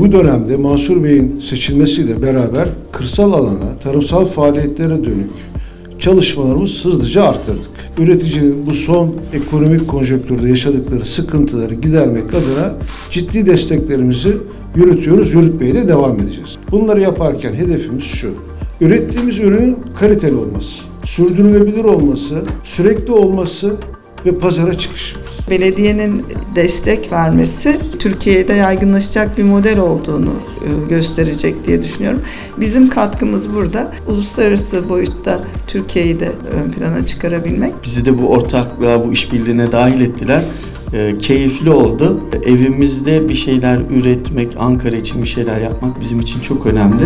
Bu dönemde Mansur Bey'in seçilmesiyle beraber kırsal alana, tarımsal faaliyetlere dönük çalışmalarımız hızlıca arttırdık. Üreticinin bu son ekonomik konjonktürde yaşadıkları sıkıntıları gidermek adına ciddi desteklerimizi yürütüyoruz, yürütmeye de devam edeceğiz. Bunları yaparken hedefimiz şu. Ürettiğimiz ürünün kaliteli olması, sürdürülebilir olması, sürekli olması ve pazara çıkışımız. Belediyenin destek vermesi Türkiye'de yaygınlaşacak bir model olduğunu e, gösterecek diye düşünüyorum. Bizim katkımız burada uluslararası boyutta Türkiye'yi de ön plana çıkarabilmek. Bizi de bu ortaklığa, bu işbirliğine dahil ettiler. Ee, keyifli oldu. Evimizde bir şeyler üretmek, Ankara için bir şeyler yapmak bizim için çok önemli.